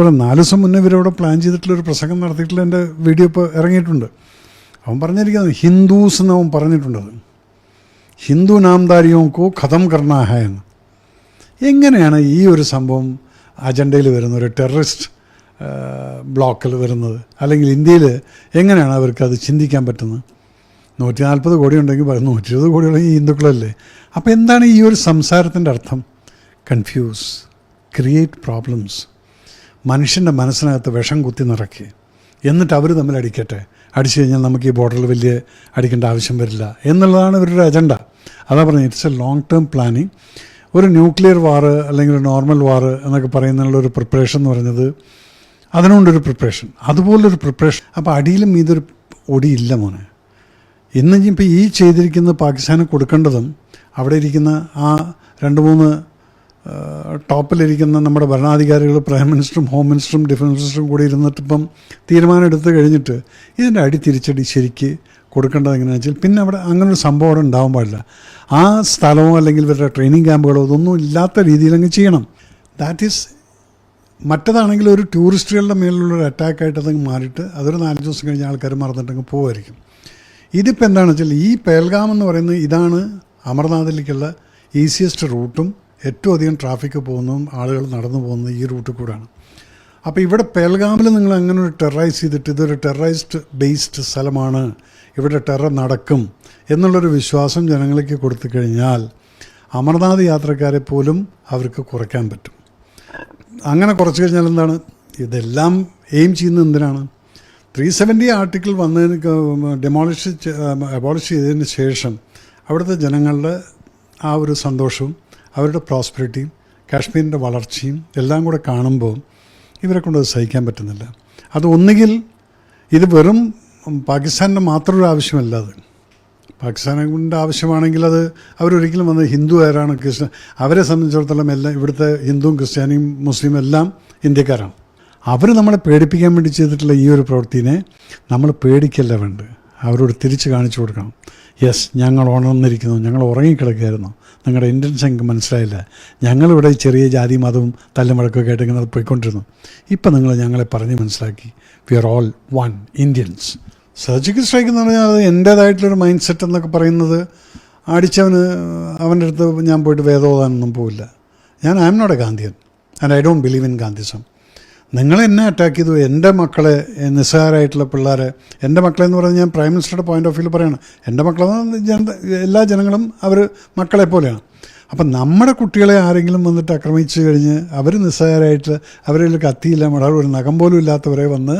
ഇവിടെ നാല് ദിവസം മുന്നേ ഇവരവിടെ പ്ലാൻ ചെയ്തിട്ടുള്ള ഒരു പ്രസംഗം നടത്തിയിട്ടുള്ള എന്റെ വീഡിയോ ഇപ്പോൾ ഇറങ്ങിയിട്ടുണ്ട്. അവൻ പറഞ്ഞിരിക്കുന്നത് ഹിന്ദൂസ് എന്ന് അവൻ പറഞ്ഞിട്ടുണ്ടത് ഹിന്ദു നാംദാരിയോക്കോ ഖതം കർണാഹ എന്ന്. എങ്ങനെയാണ് ഈ ഒരു സംഭവം അജണ്ടയിൽ വരുന്ന ഒരു ടെററിസ്റ്റ് ബ്ലോക്കിൽ വരുന്നത്? അല്ലെങ്കിൽ ഇന്ത്യയിൽ എങ്ങനെയാണ് അവർക്ക് അത് ചിന്തിക്കാൻ പറ്റുന്നത്? നൂറ്റി നാൽപ്പത് കോടി ഉണ്ടെങ്കിൽ നൂറ്റി ഇരുപത് കോടിയുള്ള ഈ ഹിന്ദുക്കളല്ലേ? അപ്പോൾ എന്താണ് ഈ ഒരു സംസാരത്തിന്റെ അർത്ഥം? കൺഫ്യൂസ് ക്രിയേറ്റ് പ്രോബ്ലംസ് മനുഷ്യന്റെ മനസ്സിനകത്ത് വിഷം കുത്തി നിറയ്ക്കുക എന്നിട്ട് അവർ തമ്മിൽ അടിക്കട്ടെ. അടിച്ചു കഴിഞ്ഞാൽ നമുക്ക് ഈ ബോർഡറിൽ വലിയ അടിക്കേണ്ട ആവശ്യം വരില്ല. എന്നുള്ളതാണ് ഇവരുടെ അജണ്ട അതാ പറഞ്ഞത് it's a long term planning ഒരു ന്യൂക്ലിയർ വാറ് അല്ലെങ്കിൽ ഒരു നോർമൽ വാറ് എന്നൊക്കെ പറയുന്നതിനുള്ള ഒരു പ്രിപ്പറേഷൻ എന്ന് പറയുന്നത് അതിനുകൊണ്ടൊരു പ്രിപ്പറേഷൻ അതുപോലൊരു പ്രിപ്പറേഷൻ അപ്പോൾ അടിയിലും ഇതൊരു ഒടിയില്ല മോനെ. ഇന്ന് ഇപ്പോൾ ഈ ചെയ്തിരിക്കുന്ന പാകിസ്ഥാന് കൊടുക്കേണ്ടതും അവിടെ ഇരിക്കുന്ന ആ രണ്ട് മൂന്ന് ടോപ്പിലിരിക്കുന്ന നമ്മുടെ ഭരണാധികാരികൾ പ്രൈം മിനിസ്റ്ററും ഹോം മിനിസ്റ്ററും ഡിഫൻസ് മിനിസ്റ്ററും കൂടി ഇരുന്നിട്ട് ഇപ്പം തീരുമാനം എടുത്ത് കഴിഞ്ഞിട്ട് ഇതിന്റെ അടി തിരിച്ചടി ശരിക്ക് കൊടുക്കേണ്ടത് എങ്ങനെയാണെന്ന് വെച്ചാൽ പിന്നെ അവിടെ അങ്ങനൊരു സംഭവം അവിടെ ഉണ്ടാവാൻ പാടില്ല. ആ സ്ഥലമോ അല്ലെങ്കിൽ ഇവരുടെ ട്രെയിനിങ് ക്യാമ്പുകളോ ഇതൊന്നും ഇല്ലാത്ത രീതിയിൽ അങ്ങ് ചെയ്യണം. ദാറ്റ് ഈസ് മറ്റതാണെങ്കിൽ ഒരു ടൂറിസ്റ്റുകളുടെ മേലുള്ള ഒരു അറ്റാക്കായിട്ട് അതങ്ങ് മാറിയിട്ട് അതൊരു നാലഞ്ച് ദിവസം കഴിഞ്ഞ് ആൾക്കാർ മറന്നിട്ടങ്ങ് പോകുമായിരിക്കും ഇതിപ്പോൾ എന്താണെന്ന് വെച്ചാൽ ഈ പേൽഗാം എന്ന് പറയുന്നത് ഇതാണ് അമർനാഥിലേക്കുള്ള ഈസിയസ്റ്റ് റൂട്ടും ഏറ്റവും അധികം ട്രാഫിക് പോകുന്നതും ആളുകൾ നടന്നു പോകുന്നത് ഈ റൂട്ടിൽ കൂടാണ്. അപ്പോൾ ഇവിടെ പേൽഗാമിൽ നിങ്ങൾ അങ്ങനെ ഒരു ടെററൈസ് ചെയ്തിട്ട് ഇതൊരു ടെററൈസ്ഡ് ബേസ്ഡ് സ്ഥലമാണ് ഇവിടെ ടെറർ നടക്കും എന്നുള്ളൊരു വിശ്വാസം ജനങ്ങൾക്ക് കൊടുത്തു കഴിഞ്ഞാൽ അമർനാഥ് യാത്രക്കാരെ പോലും അവർക്ക് കുറയ്ക്കാൻ പറ്റും. അങ്ങനെ കുറച്ച് കഴിഞ്ഞാൽ എന്താണ്? ഇതെല്ലാം എയിം ചെയ്യുന്നത് എന്തിനാണ്? ത്രീ സെവന്റി ആർട്ടിക്കിൾ വന്നതിന് ഡെമോളിഷ് അബോളിഷ് ചെയ്തതിന് ശേഷം അവിടുത്തെ ജനങ്ങളുടെ ആ ഒരു സന്തോഷവും അവരുടെ പ്രോസ്പെരിറ്റിയും കാശ്മീരിന്റെ വളർച്ചയും എല്ലാം കൂടെ കാണുമ്പോൾ ഇവരെ കൊണ്ട് സഹിക്കാൻ പറ്റുന്നില്ല. അത് ഒന്നുകിൽ ഇത് വെറും പാകിസ്ഥാന്റെ മാത്രം ഒരു ആവശ്യമല്ല അത്. പാകിസ്ഥാനിന്റെ ആവശ്യമാണെങ്കിൽ അത് അവരൊരിക്കലും വന്ന് ഹിന്ദു ആരാണ് ക്രിസ്ത്യൻ അവരെ സംബന്ധിച്ചിടത്തോളം എല്ലാം ഇവിടുത്തെ ഹിന്ദുവും ക്രിസ്ത്യാനിയും മുസ്ലിം എല്ലാം ഇന്ത്യക്കാരാണ്. അവർ നമ്മളെ പേടിപ്പിക്കാൻ വേണ്ടി ചെയ്തിട്ടുള്ള ഈ ഒരു പ്രവൃത്തിനെ നമ്മൾ പേടിക്കല്ല വേണ്ട അവരോട് തിരിച്ച് കാണിച്ചു കൊടുക്കണം. യെസ് ഞങ്ങൾ ഉണർന്നിരിക്കുന്നു ഞങ്ങൾ ഉറങ്ങിക്കിടക്കുകയായിരുന്നു. നിങ്ങളുടെ ഇന്റൻഷൻ എനിക്ക് മനസ്സിലായില്ല. ഞങ്ങളിവിടെ ചെറിയ ജാതി മതവും തല്ലുമഴക്കൊക്കെ ആയിട്ട് ഇങ്ങനെ പോയിക്കൊണ്ടിരുന്നു. ഇപ്പം നിങ്ങൾ ഞങ്ങളെ പറഞ്ഞ് മനസ്സിലാക്കി. We are all one Indians surgical strike എന്ന് പറഞ്ഞാൽ അത് എന്റേതായിട്ടുള്ളൊരു മൈൻഡ് സെറ്റ് എന്നൊക്കെ പറയുന്നത് അടിച്ചവന് അവന്റെ അടുത്ത് ഞാൻ പോയിട്ട് വേദോദാനൊന്നും പോവില്ല. ഞാൻ I'm not a Gandhian and I don't believe in Gandhism നിങ്ങൾ എന്നെ അറ്റാക്ക് ചെയ്തു. എന്റെ മക്കളെ നിസ്സാരായിട്ടുള്ള പിള്ളേരെ. എന്റെ മക്കളെ എന്ന് പറഞ്ഞാൽ ഞാൻ പ്രൈം മിനിസ്റ്ററുടെ പോയിന്റ് ഓഫ് വ്യൂ പറയണം. എന്റെ മക്കളെന്ന് ജനത എല്ലാ ജനങ്ങളും അവർ മക്കളെ പോലെയാണ്. അപ്പം നമ്മുടെ കുട്ടികളെ ആരെങ്കിലും വന്നിട്ട് ആക്രമിച്ചു കഴിഞ്ഞ് അവർ നിസ്സാരമായിട്ട് അവരിൽ കത്തിയില്ല മടാൾ ഒരു നഖം പോലും ഇല്ലാത്തവരെ വന്ന്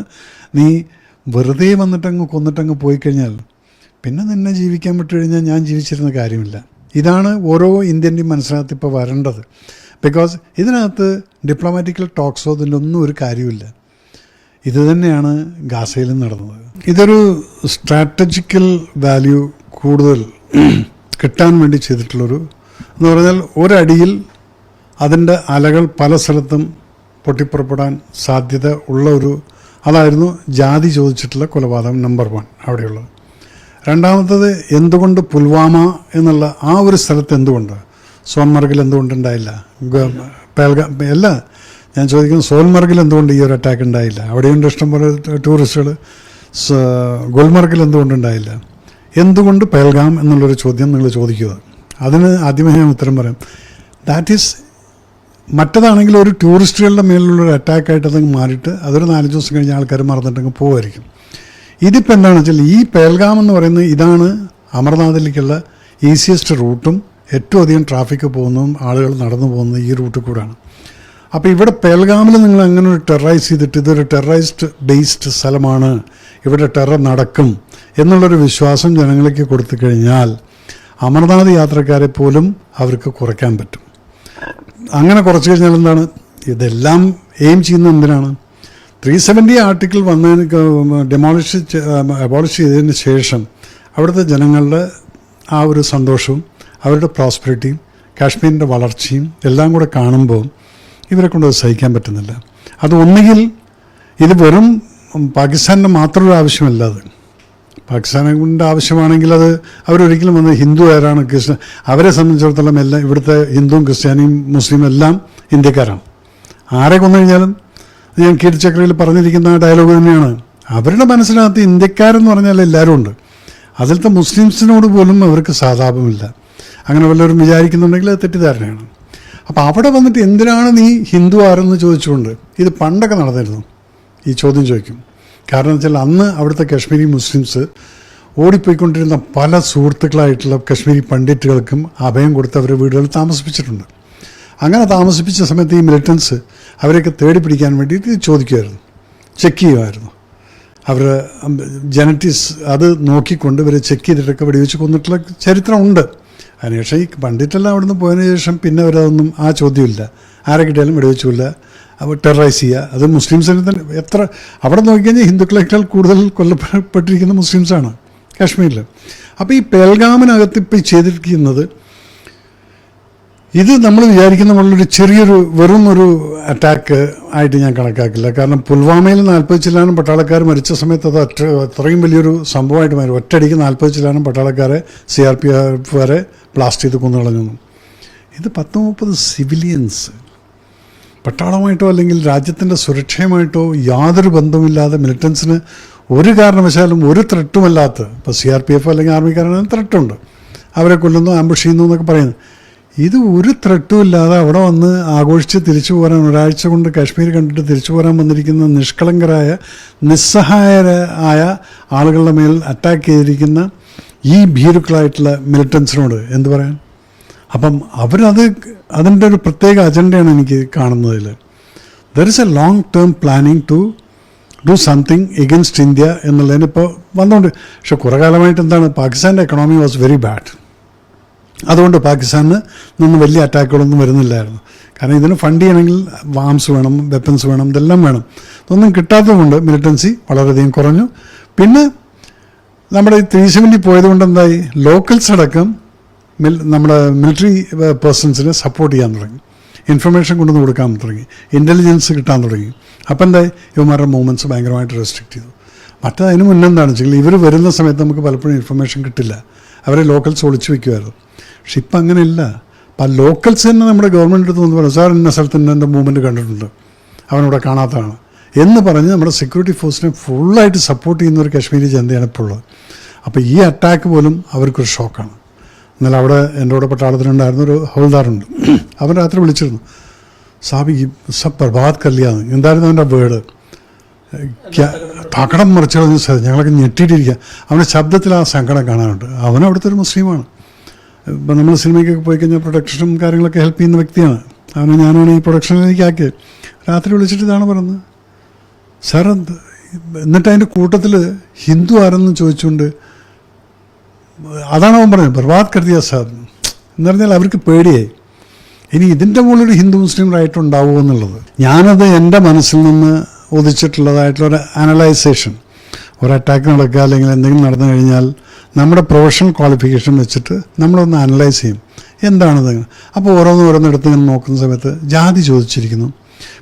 നീ വെറുതെ വന്നിട്ടങ്ങ് കൊന്നിട്ടങ്ങ് പോയി കഴിഞ്ഞാൽ പിന്നെ നിന്നെ ജീവിക്കാൻ വിട്ടു കഴിഞ്ഞാൽ ഞാൻ ജീവിച്ചിരുന്ന കാര്യമില്ല. ഇതാണ് ഓരോ ഇന്ത്യന്റെയും മനസ്സിനകത്ത് ഇപ്പോൾ വരേണ്ടത്. ബിക്കോസ് ഇതിനകത്ത് ഡിപ്ലോമാറ്റിക്കൽ ടോക്സോ ഇതിന്റെ ഒന്നും ഒരു കാര്യമില്ല ഇത് തന്നെയാണ് ഗാസയിലും നടന്നത്. ഇതൊരു സ്ട്രാറ്റജിക്കൽ വാല്യൂ കൂടുതൽ കിട്ടാൻ വേണ്ടി ചെയ്തിട്ടുള്ളൊരു എന്ന് പറഞ്ഞാൽ ഒരടിയിൽ അതിന്റെ അലകൾ പല സ്ഥലത്തും പൊട്ടിപ്പുറപ്പെടാൻ സാധ്യത ഉള്ള ഒരു അതായിരുന്നു ജാതി ചോദിച്ചിട്ടുള്ള കൊലപാതകം നമ്പർ വൺ അവിടെയുള്ളത്. രണ്ടാമത്തത് എന്തുകൊണ്ട് പുൽവാമ എന്നുള്ള ആ ഒരു സ്ഥലത്ത് എന്തുകൊണ്ട്? സോൻമർഗിൽ എന്തുകൊണ്ടുണ്ടായില്ല? പേൽഗാം അല്ല ഞാൻ ചോദിക്കുന്നു സോൻമർഗിൽ എന്തുകൊണ്ട് ഈ ഒരു അറ്റാക്ക് ഉണ്ടായില്ല? അവിടെയുണ്ട് ഇഷ്ടംപോലെ ടൂറിസ്റ്റുകൾ ഗുൽമർഗിൽ എന്തുകൊണ്ടുണ്ടായില്ല? എന്തുകൊണ്ട് പേൽഗാം എന്നുള്ളൊരു ചോദ്യം നിങ്ങൾ ചോദിക്കുക. അതിന് ആദ്യമേ ഞാൻ ഉത്തരം പറയാം. ദാറ്റ് ഈസ് മറ്റതാണെങ്കിൽ ഒരു ടൂറിസ്റ്റുകളുടെ മേലുള്ള ഒരു അറ്റാക്കായിട്ട് അതങ്ങ് മാറിയിട്ട് അതൊരു നാലഞ്ച് ദിവസം കഴിഞ്ഞ് ആൾക്കാർ മറന്നിട്ടങ്ങ് പോകുമായിരിക്കും ഇതിപ്പോൾ എന്താണെന്ന് വെച്ചാൽ ഈ പേൽഗാം എന്ന് പറയുന്നത് ഇതാണ് അമർനാഥിലേക്കുള്ള ഈസിയസ്റ്റ് റൂട്ടും ഏറ്റവും അധികം ട്രാഫിക് പോകുന്നതും ആളുകൾ നടന്നു പോകുന്നത് ഈ റൂട്ടിൽ കൂടാണ്. അപ്പോൾ ഇവിടെ പേൽഗാമിൽ നിങ്ങൾ അങ്ങനെ ഒരു ടെററൈസ് ചെയ്തിട്ട് ഇതൊരു ടെററൈസ്ഡ് ബേസ്ഡ് സ്ഥലമാണ് ഇവിടെ ടെറർ നടക്കും എന്നുള്ളൊരു വിശ്വാസം ജനങ്ങൾക്ക് കൊടുത്തു കഴിഞ്ഞാൽ അമർനാഥ് യാത്രക്കാരെ പോലും അവർക്ക് കുറയ്ക്കാൻ പറ്റും. അങ്ങനെ കുറച്ച് കഴിഞ്ഞാൽ എന്താണ്? ഇതെല്ലാം എയിം ചെയ്യുന്ന എന്തിനാണ്? ത്രീ സെവന്റി ആർട്ടിക്കിൾ വന്നതിന് ഡെമോളിഷ് അബോളിഷ് ചെയ്തതിന് ശേഷം അവിടുത്തെ ജനങ്ങളുടെ ആ ഒരു സന്തോഷവും അവരുടെ പ്രോസ്പെരിറ്റിയും കാശ്മീരിന്റെ വളർച്ചയും എല്ലാം കൂടെ കാണുമ്പോൾ ഇവരെ കൊണ്ട് സഹിക്കാൻ പറ്റുന്നില്ല. അത് ഒന്നുകിൽ ഇത് വെറും പാകിസ്ഥാനിന് മാത്രം ഒരു ആവശ്യമല്ല അത്. പാകിസ്ഥാനിന്റെ ആവശ്യമാണെങ്കിൽ അത് അവരൊരിക്കലും വന്ന് ഹിന്ദു ആരാണ് ക്രിസ്ത്യൻ അവരെ സംബന്ധിച്ചിടത്തോളം എല്ലാം ഇവിടുത്തെ ഹിന്ദുവും ക്രിസ്ത്യാനിയും മുസ്ലിം എല്ലാം ഇന്ത്യക്കാരാണ്. ആരെ കൊന്നു കഴിഞ്ഞാലും ഞാൻ ചക്രയിൽ പറഞ്ഞിരിക്കുന്ന ആ ഡയലോഗ് തന്നെയാണ്. അവരുടെ മനസ്സിനകത്ത് ഇന്ത്യക്കാരെന്ന് പറഞ്ഞാൽ എല്ലാവരും ഉണ്ട്. അതിലത്തെ മുസ്ലിംസിനോട് പോലും അവർക്ക് സാതാപമില്ല. അങ്ങനെ വല്ലവരും വിചാരിക്കുന്നുണ്ടെങ്കിൽ അത് തെറ്റിദ്ധാരണയാണ്. അപ്പോൾ അവിടെ വന്നിട്ട് എന്തിനാണ് നീ ഹിന്ദു ആരെന്ന് ചോദിച്ചുകൊണ്ട് ഇത് പണ്ടൊക്കെ നടന്നിരുന്നു? ഈ ചോദ്യം ചോദിക്കും. കാരണം വെച്ചാൽ അന്ന് അവിടുത്തെ കശ്മീരി മുസ്ലിംസ് ഓടിപ്പോയിക്കൊണ്ടിരുന്ന പല സുഹൃത്തുക്കളായിട്ടുള്ള കശ്മീരി പണ്ഡിറ്റുകൾക്കും അഭയം കൊടുത്ത് അവരുടെ വീടുകളിൽ താമസിപ്പിച്ചിട്ടുണ്ട്. അങ്ങനെ താമസിപ്പിച്ച സമയത്ത് ഈ മിലിറ്റൻസ് അവരെയൊക്കെ തേടി പിടിക്കാൻ വേണ്ടിയിട്ട് ചോദിക്കുമായിരുന്നു ചെക്ക് ചെയ്യുമായിരുന്നു അവർ ജനറ്റിക്സ് അത് നോക്കിക്കൊണ്ട് ഇവരെ ചെക്ക് ചെയ്തിട്ടൊക്കെ വെടിവെച്ച് കൊന്നിട്ടുള്ള ചരിത്രമുണ്ട് അതിനുശേഷം ഈ പണ്ഡിറ്റെല്ലാം അവിടുന്ന് പോയതിനു ശേഷം പിന്നെ അവരതൊന്നും ആ ചോദ്യമില്ല. ആരെ കിട്ടിയാലും വെടിവെച്ചില്ല അപ്പോൾ ടെററൈസ് ചെയ്യുക. അത് മുസ്ലിംസിനെ തന്നെ എത്ര അവിടെ നോക്കിക്കഴിഞ്ഞാൽ ഹിന്ദുക്കളേക്കാൾ കൂടുതൽ കൊല്ലപ്പെട്ടിരിക്കുന്ന മുസ്ലിംസാണ് കാശ്മീരിൽ അപ്പോൾ ഈ പേൽഗാമിനകത്ത് ഇപ്പോൾ ചെയ്തിരിക്കുന്നത് ഇത് നമ്മൾ വിചാരിക്കുന്ന പോലുള്ളൊരു ചെറിയൊരു വെറും ഒരു അറ്റാക്ക് ആയിട്ട് ഞാൻ കണക്കാക്കില്ല. കാരണം പുൽവാമയിൽ നാൽപ്പത് ചില്ലാനും പട്ടാളക്കാർ മരിച്ച സമയത്ത് അത് അത്ര അത്രയും വലിയൊരു സംഭവമായിട്ട് മാറി. ഒറ്റയടിക്ക് നാൽപ്പത് ചില്ലാനും പട്ടാളക്കാരെ സി ആർ പി എഫ് വരെ ബ്ലാസ്റ്റ് ചെയ്ത് കൊന്നുകളഞ്ഞു. ഇത് പത്ത് മുപ്പത് സിവിലിയൻസ് പട്ടാളമായിട്ടോ അല്ലെങ്കിൽ രാജ്യത്തിന്റെ സുരക്ഷയുമായിട്ടോ യാതൊരു ബന്ധവുമില്ലാതെ മിലിറ്റൻസിന് ഒരു കാരണവശാലും ഒരു ത്രെട്ടുമല്ലാത്ത ഇപ്പോൾ സി ആർ പി എഫ് അല്ലെങ്കിൽ ആർമിക്കാരാണെങ്കിൽ ത്രെട്ടുണ്ട് അവരെ കൊല്ലുന്നു ആംബുഷ് ചെയ്യുന്നു എന്നൊക്കെ പറയുന്നു ഇത് ഒരു ത്രട്ടും ഇല്ലാതെ അവിടെ വന്ന് ആഘോഷിച്ച് തിരിച്ചു പോരാൻ ഒരാഴ്ച കൊണ്ട് കാശ്മീർ കണ്ടിട്ട് തിരിച്ചു പോരാൻ വന്നിരിക്കുന്ന നിഷ്കളങ്കരായ നിസ്സഹായരായ ആളുകളുടെ മേൽ അറ്റാക്ക് ചെയ്തിരിക്കുന്ന ഈ ഭീരുക്കളായിട്ടുള്ള മിലിറ്റൻസിനോട് എന്ത് പറയാൻ? അപ്പം അവരത് അതിന്റെ ഒരു പ്രത്യേക അജണ്ടയാണ് എനിക്ക് കാണുന്നതിൽ. There is a long term planning to do something against India എന്നുള്ളതിനിപ്പോൾ വന്നുകൊണ്ട് പക്ഷെ കുറേ കാലമായിട്ട് എന്താണ്? പാകിസ്ഥാന്റെ എക്കണോമി വാസ് വെരി ബാഡ് അതുകൊണ്ട് പാകിസ്ഥാനിൽ നിന്ന് വലിയ അറ്റാക്കുകളൊന്നും വരുന്നില്ലായിരുന്നു. കാരണം ഇതിന് ഫണ്ട് ചെയ്യണമെങ്കിൽ വാംസ് വേണം വെപ്പൻസ് വേണം ഇതെല്ലാം വേണം. ഇതൊന്നും കിട്ടാത്തതുകൊണ്ട് മിലിറ്റൻസി വളരെയധികം കുറഞ്ഞു. പിന്നെ നമ്മുടെ ഈ ത്രീ സെവന്റി പോയതുകൊണ്ട് എന്തായി? ലോക്കൽസ് അടക്കം മിൽ നമ്മുടെ മിലിറ്ററി പേഴ്സൺസിനെ സപ്പോർട്ട് ചെയ്യാൻ തുടങ്ങി. ഇൻഫർമേഷൻ കൊണ്ടുവന്ന് കൊടുക്കാൻ തുടങ്ങി. ഇന്റലിജൻസ് കിട്ടാൻ തുടങ്ങി. അപ്പം എന്തായി? ഇവന്മാരുടെ മൂവ്മെന്റ്സ് ഭയങ്കരമായിട്ട് റെസ്ട്രിക്റ്റ് ചെയ്തു. മറ്റേ അതിന് മുന്നെന്താണെന്ന് വെച്ചാൽ ഇവർ വരുന്ന സമയത്ത് നമുക്ക് പലപ്പോഴും ഇൻഫർമേഷൻ കിട്ടില്ല. അവരെ ലോക്കൽസ് ഒളിച്ചു വെക്കുമായിരുന്നു. പക്ഷെ അങ്ങനെയില്ല. അപ്പം ലോക്കൽസ് തന്നെ നമ്മുടെ ഗവൺമെന്റ് അടുത്ത് വന്ന് പറഞ്ഞു സാർ ഇന്ന സ്ഥലത്ത് ഇന്ന എന്റെ മൂവ്മെന്റ് കണ്ടിട്ടുണ്ട്? അവനവിടെ കാണാത്തതാണ്. എന്ന് പറഞ്ഞ് നമ്മുടെ സെക്യൂരിറ്റി ഫോഴ്സിനെ ഫുള്ളായിട്ട് സപ്പോർട്ട് ചെയ്യുന്ന ഒരു കാശ്മീരി ജനതയാണ് ഇപ്പോൾ ഉള്ളത്. അപ്പോൾ ഈ അറ്റാക്ക് പോലും അവർക്കൊരു ഷോക്കാണ് എന്നാൽ അവിടെ എന്റെ കൂടെ പട്ടാളത്തിലുണ്ടായിരുന്ന ഒരു ഹോൾദാറുണ്ട് അവൻ രാത്രി വിളിച്ചിരുന്നു. സാബി സബ് ബർബാദ് കല്യാന്ന് എന്തായിരുന്നു അവന്റെ വേർഡ്? തകടം മറിച്ചു കളഞ്ഞ ഞങ്ങളൊക്കെ ഞെട്ടിയിട്ടിരിക്കുക അവന്റെ ശബ്ദത്തിൽ ആ സങ്കടം കാണാനുണ്ട്. അവൻ അവിടുത്തെ ഒരു മുസ്ലിമാണ്. ഇപ്പം നമ്മൾ സിനിമയ്ക്കൊക്കെ പോയി കഴിഞ്ഞാൽ പ്രൊഡക്ഷനും കാര്യങ്ങളൊക്കെ ഹെൽപ്പ് ചെയ്യുന്ന വ്യക്തിയാണ്. അവനെ ഞാനാണ് ഈ പ്രൊഡക്ഷനിലേക്ക് ആക്കിയത്. രാത്രി വിളിച്ചിട്ട് ഇതാണ് പറയുന്നത് സാർ എന്നിട്ട് അതിന്റെ കൂട്ടത്തിൽ ഹിന്ദു ആരെന്ന് ചോദിച്ചുകൊണ്ട് അതാണ് അവൻ പറഞ്ഞത്? ബർബാദ് കരുതിയ സാർ. എന്ന് പറഞ്ഞാൽ അവർക്ക് പേടിയായി. ഇനി ഇതിന്റെ മുകളിൽ ഹിന്ദു മുസ്ലിം റൈറ്റ് ഉണ്ടാവുമോ എന്നുള്ളത്. ഞാനത് എന്റെ മനസ്സിൽ നിന്ന് ഒതിച്ചിട്ടുള്ളതായിട്ടുള്ള ഒരു അനലൈസേഷൻ. ഒരു അറ്റാക്ക് നടക്കുക അല്ലെങ്കിൽ എന്തെങ്കിലും നടന്നു കഴിഞ്ഞാൽ നമ്മുടെ പ്രൊഫഷണൽ ക്വാളിഫിക്കേഷൻ വെച്ചിട്ട് നമ്മളൊന്ന് അനലൈസ് ചെയ്യും. എന്താണത് അപ്പോൾ ഓരോന്ന് ഓരോന്നെടുത്ത് ഇങ്ങനെ നോക്കുന്ന സമയത്ത് ജാതി ചോദിച്ചിരിക്കുന്നു.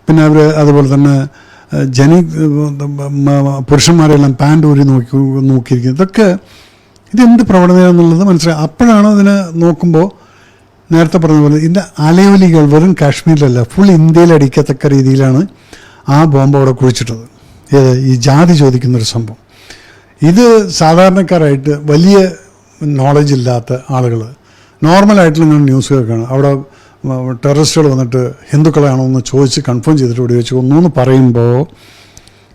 പിന്നെ അവർ അതുപോലെ തന്നെ ജനി പുരുഷന്മാരെല്ലാം പാന്റ് ഊരി നോക്കി നോക്കിയിരിക്കുന്നു. ഇതൊക്കെ ഇതെന്ത് പ്രവണതയാണെന്നുള്ളത് മനസ്സിലായി. അപ്പോഴാണ് അതിനെ നോക്കുമ്പോൾ നേരത്തെ പറഞ്ഞ പോലെ ഇതിന്റെ അലയോലികൾ വെറും കാശ്മീരിലല്ല ഫുൾ ഇന്ത്യയിൽ അടിക്കത്തക്ക രീതിയിലാണ് ആ ബോംബ് അവിടെ കുഴിച്ചിട്ടത്. ഏത്? ഈ ജാതി ചോദിക്കുന്നൊരു സംഭവം. ഇത് സാധാരണക്കാരായിട്ട് വലിയ നോളജ് ഇല്ലാത്ത ആളുകൾ നോർമലായിട്ട് നിങ്ങൾ ന്യൂസ് കേൾക്കുകയാണ് അവിടെ ടെററിസ്റ്റുകൾ വന്നിട്ട് ഹിന്ദുക്കളാണോ എന്ന് ചോദിച്ച് കൺഫേം ചെയ്തിട്ട് വെച്ച് കൊന്നു എന്ന് പറയുമ്പോൾ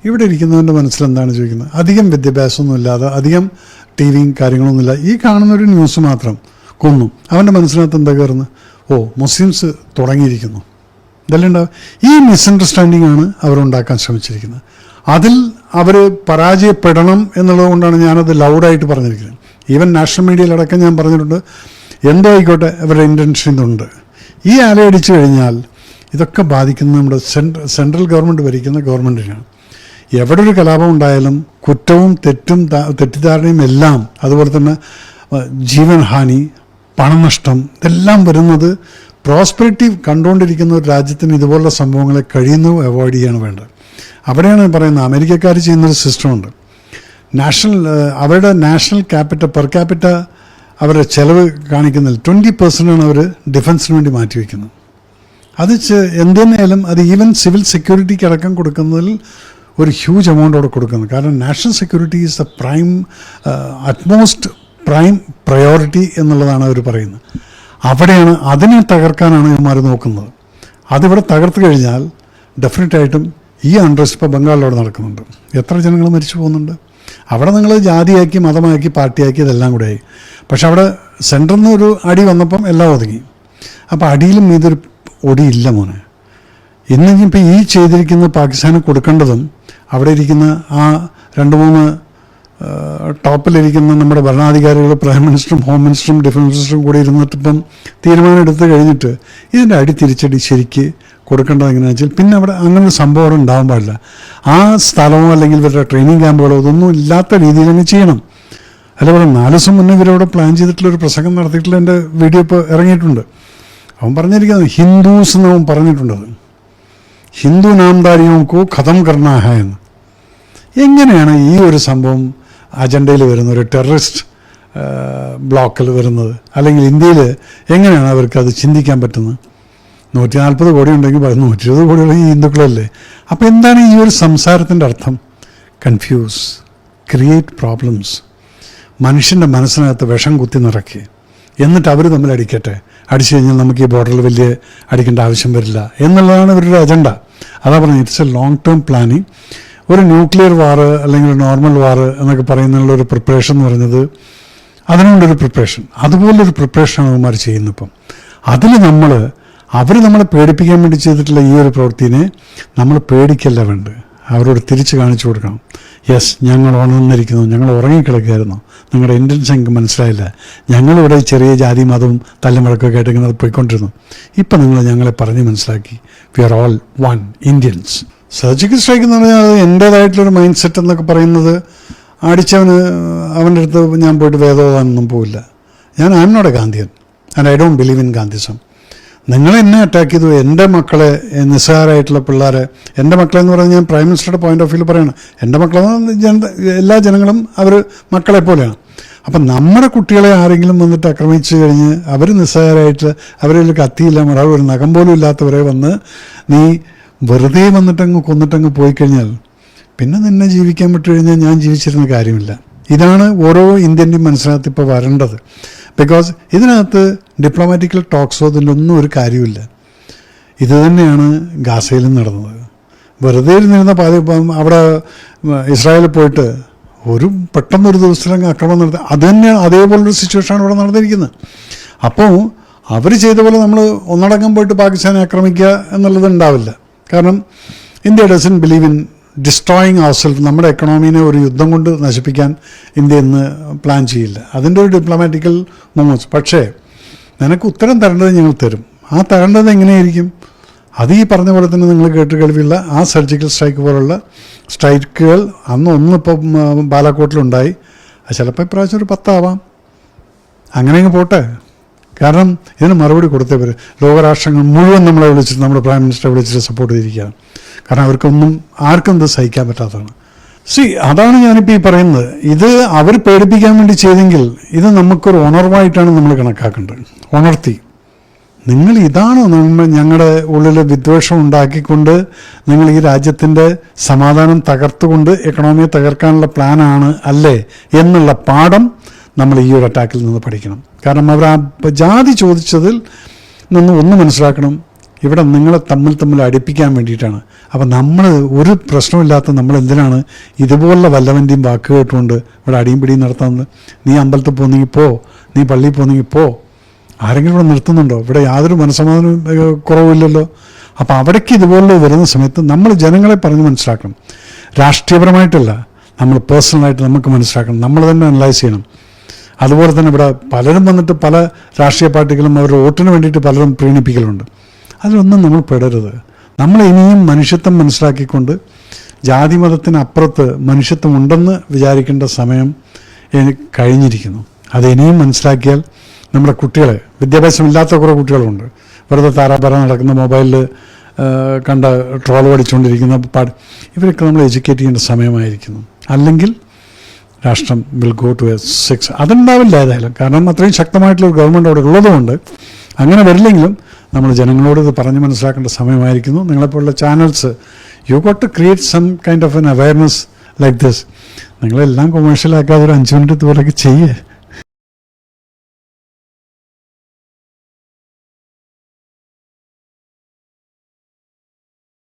ഇവിടെ ഇരിക്കുന്നവന്റെ മനസ്സിലെന്താണ് ചോദിക്കുന്നത്? അധികം വിദ്യാഭ്യാസമൊന്നും ഇല്ലാതെ അധികം ടി വിയും കാര്യങ്ങളൊന്നുമില്ല ഈ കാണുന്നൊരു ന്യൂസ് മാത്രം കൊന്നു. അവന്റെ മനസ്സിനകത്ത് എന്താ കയറുന്നത്? ഓ മുസ്ലിംസ് തുടങ്ങിയിരിക്കുന്നു. ഇതെല്ലാം ഉണ്ടാവും ഈ മിസ്അണ്ടർസ്റ്റാൻഡിംഗ് ആണ് അവരുണ്ടാക്കാൻ ശ്രമിച്ചിരിക്കുന്നത്. അതിൽ അവർ പരാജയപ്പെടണം എന്നുള്ളത് കൊണ്ടാണ് ഞാനത് ലൗഡായിട്ട് പറഞ്ഞിരിക്കുന്നത്. ഈവൻ നാഷണൽ മീഡിയയിലടക്കം ഞാൻ പറഞ്ഞിട്ടുണ്ട് എന്തോ ആയിക്കോട്ടെ അവരുടെ ഇന്റൻഷൻ ഇതുണ്ട്. ഈ അലയടിച്ചു കഴിഞ്ഞാൽ ഇതൊക്കെ ബാധിക്കുന്നത് നമ്മുടെ സെൻട്ര സെൻട്രൽ ഗവൺമെന്റ് ഭരിക്കുന്ന ഗവൺമെന്റിനാണ് എവിടെ ഒരു കലാപം ഉണ്ടായാലും കുറ്റവും തെറ്റും തെറ്റിദ്ധാരണയും എല്ലാം അതുപോലെ തന്നെ ജീവൻഹാനി പണനഷ്ടം ഇതെല്ലാം വരുന്നത് പ്രോസ്പെരിറ്റി കണ്ടുകൊണ്ടിരിക്കുന്ന ഒരു രാജ്യത്തിന് ഇതുപോലുള്ള സംഭവങ്ങളെ കഴിയുന്നു അവോയ്ഡ് ചെയ്യാണ് വേണ്ടത്. അവിടെയാണ് പറയുന്നത് അമേരിക്കക്കാർ ചെയ്യുന്നൊരു സിസ്റ്റമുണ്ട്. നാഷണൽ അവരുടെ നാഷണൽ ക്യാപിറ്റൽ പെർ ക്യാപിറ്റ അവരുടെ ചെലവ് കാണിക്കുന്നതിൽ ട്വന്റി പെർസെന്റാണ് അവർ ഡിഫൻസിന് വേണ്ടി മാറ്റിവെക്കുന്നത്. അത് ചെ- എന്ത് തന്നെയായാലും അത് ഈവൻ സിവിൽ സെക്യൂരിറ്റിക്ക് അടക്കം കൊടുക്കുന്നതിൽ ഒരു ഹ്യൂജ് എമൗണ്ട് അവിടെ കൊടുക്കുന്നത് കാരണം national security is the prime utmost prime priority എന്നുള്ളതാണ് അവർ പറയുന്നത്. അവിടെയാണ് അതിനെ തകർക്കാനാണ് ഇവന്മാർ നോക്കുന്നത്. അതിവിടെ തകർത്ത് കഴിഞ്ഞാൽ ഡെഫിനറ്റായിട്ടും ഈ അൺട്രസ്റ്റ് ഇപ്പോൾ ബംഗാളിലവിടെ നടക്കുന്നുണ്ട്. എത്ര ജനങ്ങൾ മരിച്ചു പോകുന്നുണ്ട്? അവിടെ നിങ്ങൾ ജാതിയാക്കി മതമാക്കി പാർട്ടിയാക്കി ഇതെല്ലാം കൂടെ ആയി. പക്ഷെ അവിടെ സെന്ററിൽ നിന്ന് ഒരു അടി വന്നപ്പം എല്ലാം ഒതുങ്ങി. അപ്പോൾ അടിയിലും ഇതൊരു ഒടിയില്ല മോനെ. ഇന്ന് ഇപ്പോൾ ഈ ചെയ്തിരിക്കുന്ന പാകിസ്ഥാന് കൊടുക്കേണ്ടതും അവിടെ ഇരിക്കുന്ന ആ രണ്ട് മൂന്ന് ടോപ്പിലിരിക്കുന്ന നമ്മുടെ ഭരണാധികാരികൾ പ്രൈം മിനിസ്റ്ററും ഹോം മിനിസ്റ്ററും ഡിഫൻസ് മിനിസ്റ്ററും കൂടി ഇരുന്നിട്ടിപ്പം തീരുമാനം എടുത്ത് കഴിഞ്ഞിട്ട് ഇതിന്റെ അടി തിരിച്ചടി ശരിക്ക് കൊടുക്കേണ്ടത് എങ്ങനെയാണെന്ന് വെച്ചാൽ പിന്നെ അവിടെ അങ്ങനെ ഒരു സംഭവം അവിടെ ഉണ്ടാവാൻ പാടില്ല. ആ സ്ഥലമോ അല്ലെങ്കിൽ ഇവരുടെ ട്രെയിനിങ് ക്യാമ്പുകളോ ഇതൊന്നും ഇല്ലാത്ത രീതിയിൽ അങ്ങ് ചെയ്യണം. അല്ല ഇവിടെ നാല് ദിവസം മുന്നേ ഇവരവിടെ പ്ലാൻ ചെയ്തിട്ടുള്ള ഒരു പ്രസംഗം നടത്തിയിട്ടുള്ള എന്റെ വീഡിയോ ഇപ്പോൾ ഇറങ്ങിയിട്ടുണ്ട്. അവൻ പറഞ്ഞിരിക്കുന്നത് ഹിന്ദൂസ് എന്ന് അവൻ പറഞ്ഞിട്ടുണ്ടത് ഹിന്ദു നാംദാരിയോക്കോ ഖതം കർണാഹ എന്ന്. എങ്ങനെയാണ് ഈ ഒരു സംഭവം അജണ്ടയിൽ വരുന്ന ഒരു ടെററിസ്റ്റ് ബ്ലോക്കിൽ വരുന്നത്? അല്ലെങ്കിൽ ഇന്ത്യയിൽ എങ്ങനെയാണ് അവർക്ക് അത് ചിന്തിക്കാൻ പറ്റുന്നത്? നൂറ്റി നാൽപ്പത് കോടി ഉണ്ടെങ്കിൽ നൂറ്റി ഇരുപത് കോടിയുള്ള ഈ ഹിന്ദുക്കളല്ലേ? അപ്പോൾ എന്താണ് ഈ ഒരു സംസാരത്തിന്റെ അർത്ഥം? കൺഫ്യൂസ് ക്രിയേറ്റ് പ്രോബ്ലംസ് മനുഷ്യന്റെ മനസ്സിനകത്ത് വിഷം കുത്തി നിറക്കി എന്നിട്ട് അവർ തമ്മിൽ അടിക്കട്ടെ. അടിച്ചു കഴിഞ്ഞാൽ നമുക്ക് ഈ ബോർഡറിൽ വലിയ അടിക്കേണ്ട ആവശ്യം വരില്ല. എന്നുള്ളതാണ് ഇവരുടെ അജണ്ട അതാ പറഞ്ഞത് it's a long term planning ഒരു ന്യൂക്ലിയർ വാറ് അല്ലെങ്കിൽ നോർമൽ വാറ് എന്നൊക്കെ പറയുന്നതിനുള്ള ഒരു പ്രിപ്പറേഷൻ എന്ന് പറയുന്നത് അതിനുകൊണ്ടൊരു പ്രിപ്പറേഷൻ അതുപോലൊരു പ്രിപ്പറേഷനാണ് അവന്മാർ ചെയ്യുന്നിപ്പം അതിൽ നമ്മൾ അവർ നമ്മളെ പേടിപ്പിക്കാൻ വേണ്ടി ചെയ്തിട്ടുള്ള ഈ ഒരു പ്രവൃത്തിനെ നമ്മൾ പേടിക്കല്ല വേണ്ടത്. അവരോട് തിരിച്ച് കാണിച്ചു കൊടുക്കണം. യെസ് ഞങ്ങൾ ഉണർന്നിരിക്കുന്നു. ഞങ്ങൾ ഉറങ്ങിക്കിടക്കുകയായിരുന്നു. നിങ്ങളുടെ ഇന്റൻസ് എനിക്ക് മനസ്സിലായില്ല. ഞങ്ങളിവിടെ ചെറിയ ജാതി മതവും തല്ലുമുഴക്കൊക്കെ ആയിട്ട് ഇങ്ങനെ പോയിക്കൊണ്ടിരുന്നു. ഇപ്പം നിങ്ങൾ ഞങ്ങളെ പറഞ്ഞ് മനസ്സിലാക്കി. We are all one Indians surgical strike എന്ന് പറഞ്ഞാൽ അത് എന്റേതായിട്ടുള്ളൊരു മൈൻഡ് സെറ്റ് എന്നൊക്കെ പറയുന്നത് അടിച്ചവന് അവന്റെ അടുത്ത് ഞാൻ പോയിട്ട് വേദോദാനൊന്നും പോവില്ല. ഞാൻ I not a Gandhian and I don't believe in Gandhism നിങ്ങൾ എന്നെ അറ്റാക്ക് ചെയ്തു. എന്റെ മക്കളെ നിസ്സാരമായിട്ടുള്ള പിള്ളേരെ. എന്റെ മക്കളെന്ന് പറഞ്ഞാൽ ഞാൻ പ്രൈം മിനിസ്റ്ററുടെ പോയിന്റ് ഓഫ് വ്യൂ പറയണം. എന്റെ മക്കളെന്ന് ജന എല്ലാ ജനങ്ങളും അവർ മക്കളെ പോലെയാണ്. അപ്പം നമ്മുടെ കുട്ടികളെ ആരെങ്കിലും വന്നിട്ട് ആക്രമിച്ചു കഴിഞ്ഞ് അവർ നിസ്സാരമായിട്ട് അവരിൽ കത്തിയില്ല മറവ് ഒരു നഖം പോലും ഇല്ലാത്തവരെ വന്ന് നീ വെറുതെ വന്നിട്ടങ്ങ് കൊന്നിട്ടങ്ങ് പോയി കഴിഞ്ഞാൽ പിന്നെ നിന്നെ ജീവിക്കാൻ വിട്ടു കഴിഞ്ഞാൽ ഞാൻ ജീവിച്ചിരുന്ന കാര്യമില്ല. ഇതാണ് ഓരോ ഇന്ത്യന്റെയും മനസ്സിനകത്ത് ഇപ്പോൾ വരേണ്ടത്. ബിക്കോസ് ഇതിനകത്ത് ഡിപ്ലോമാറ്റിക്കൽ ടോക്സോ ഇതിലൊന്നും ഒരു കാര്യമില്ല ഇത് തന്നെയാണ് ഗാസയിലും നടന്നത്. വെറുതെ ഇരുന്നിരുന്ന പാതി അവിടെ ഇസ്രായേലിൽ പോയിട്ട് ഒരു പെട്ടെന്നൊരു ദിവസത്തിലങ്ങ് ആക്രമണം നടത്തി. അത് തന്നെയാണ് അതേപോലൊരു സിറ്റുവേഷനാണ് ഇവിടെ നടന്നിരിക്കുന്നത്. അപ്പോൾ അവർ ചെയ്ത പോലെ നമ്മൾ ഒന്നടങ്കം പോയിട്ട് പാകിസ്ഥാനെ ആക്രമിക്കുക എന്നുള്ളത് ഉണ്ടാവില്ല. കാരണം India doesn't believe in destroying our self നമ്മുടെ എക്കണോമിനെ ഒരു യുദ്ധം കൊണ്ട് നശിപ്പിക്കാൻ ഇന്ത്യ ഇന്ന് പ്ലാൻ ചെയ്യില്ല. അതിന്റെ ഒരു ഡിപ്ലോമാറ്റിക്കൽ മൂവ്സ് പക്ഷേ നിനക്ക് ഉത്തരം തരേണ്ടത് ഞങ്ങൾ തരും. ആ തരേണ്ടത് എങ്ങനെയായിരിക്കും? അത് ഈ പറഞ്ഞ പോലെ തന്നെ നിങ്ങൾ കേട്ട് കേൾവിയുള്ള ആ സർജിക്കൽ സ്ട്രൈക്ക് പോലുള്ള സ്ട്രൈക്കുകൾ അന്ന് ഒന്നിപ്പോൾ ബാലാക്കോട്ടിലുണ്ടായി ചിലപ്പോൾ ഇപ്രാവശ്യം ഒരു പത്താവാം. അങ്ങനെയങ്ങ് പോട്ടെ. കാരണം ഇതിന് മറുപടി കൊടുത്തേ വരും ലോകരാഷ്ട്രങ്ങൾ മുഴുവൻ നമ്മളെ വിളിച്ചിട്ട് നമ്മുടെ പ്രൈം മിനിസ്റ്ററെ വിളിച്ചിട്ട് സപ്പോർട്ട് ചെയ്തിരിക്കുകയാണ്. കാരണം അവർക്കൊന്നും ആർക്കും ഇത് സഹിക്കാൻ പറ്റാത്തതാണ്. സി അതാണ് ഞാനിപ്പോൾ ഈ പറയുന്നത്. ഇത് അവർ പേടിപ്പിക്കാൻ വേണ്ടി ചെയ്തെങ്കിൽ ഇത് നമുക്കൊരു ഉണർവായിട്ടാണ് നമ്മൾ കണക്കാക്കേണ്ടത്. ഉണർത്തി. നിങ്ങൾ ഇതാണോ നമ്മൾ ഞങ്ങളുടെ ഉള്ളിൽ വിദ്വേഷം ഉണ്ടാക്കിക്കൊണ്ട് നിങ്ങൾ ഈ രാജ്യത്തിന്റെ സമാധാനം തകർത്തുകൊണ്ട് എക്കണോമിയെ തകർക്കാനുള്ള പ്ലാനാണ് അല്ലേ എന്നുള്ള പാഠം നമ്മൾ ഈ ഒരു അറ്റാക്കിൽ നിന്ന് പഠിക്കണം. കാരണം അവർ ആ ജാതി ചോദിച്ചതിൽ നിന്ന് ഒന്ന് മനസ്സിലാക്കണം. ഇവിടെ നിങ്ങളെ തമ്മിൽ തമ്മിൽ അടുപ്പിക്കാൻ വേണ്ടിയിട്ടാണ്. അപ്പം നമ്മൾ ഒരു പ്രശ്നമില്ലാത്ത നമ്മൾ എന്തിനാണ് ഇതുപോലുള്ള വല്ലവന്റെയും വാക്ക് കേട്ടുകൊണ്ട് ഇവിടെ അടിയും പിടിയും നടത്തുന്നത് നീ അമ്പലത്തിൽ പോന്നെങ്കിൽ പോ നീ പള്ളിയിൽ പോന്നെങ്കിൽ പോ. ആരെങ്കിലും ഇവിടെ നിർത്തുന്നുണ്ടോ? ഇവിടെ യാതൊരു മനസ്സമാധാനം കുറവില്ലല്ലോ അപ്പോൾ അവിടേക്ക് ഇതുപോലുള്ള വരുന്ന സമയത്ത് നമ്മൾ ജനങ്ങളെ പറഞ്ഞ് മനസ്സിലാക്കണം. രാഷ്ട്രീയപരമായിട്ടല്ല. നമ്മൾ പേഴ്സണലായിട്ട് നമുക്ക് മനസ്സിലാക്കണം. നമ്മൾ തന്നെ അനലൈസ് ചെയ്യണം. അതുപോലെ തന്നെ ഇവിടെ പലരും വന്നിട്ട് പല രാഷ്ട്രീയ പാർട്ടികളും അവരുടെ വോട്ടിന് വേണ്ടിയിട്ട് പലരും പ്രീണിപ്പിക്കലുണ്ട്. അതിലൊന്നും നമ്മൾ പെടരുത്. നമ്മൾ ഇനിയും മനുഷ്യത്വം മനസ്സിലാക്കിക്കൊണ്ട് ജാതി മതത്തിനപ്പുറത്ത് മനുഷ്യത്വം ഉണ്ടെന്ന് വിചാരിക്കേണ്ട സമയം കഴിഞ്ഞിരിക്കുന്നു. അത് ഇനിയും മനസ്സിലാക്കിയാൽ നമ്മുടെ കുട്ടികളെ വിദ്യാഭ്യാസമില്ലാത്ത കുറേ കുട്ടികളുണ്ട്. വെറുതെ താരാപര നടക്കുന്ന മൊബൈലിൽ കണ്ട ട്രോൾ പഠിച്ചുകൊണ്ടിരിക്കുന്ന പാട് ഇവരൊക്കെ നമ്മൾ എഡ്യൂക്കേറ്റ് ചെയ്യേണ്ട സമയമായിരിക്കുന്നു. അല്ലെങ്കിൽ രാഷ്ട്രം will go to a six അതുണ്ടാവില്ല ഏതായാലും. കാരണം അത്രയും ശക്തമായിട്ടുള്ള ഒരു ഗവൺമെന്റ് അവിടെ ഉള്ളതുകൊണ്ട് അങ്ങനെ വരില്ലെങ്കിലും നമ്മൾ ജനങ്ങളോട് ഇത് പറഞ്ഞ് മനസ്സിലാക്കേണ്ട സമയമായിരിക്കുന്നു. നിങ്ങളെപ്പോലുള്ള channels you got to create some kind of an awareness like this നിങ്ങളെല്ലാം കൊമേഴ്ഷ്യലാക്കാതെ ഒരു അഞ്ച് മിനിറ്റ് ഇതുപോലെയൊക്കെ ചെയ്യേ.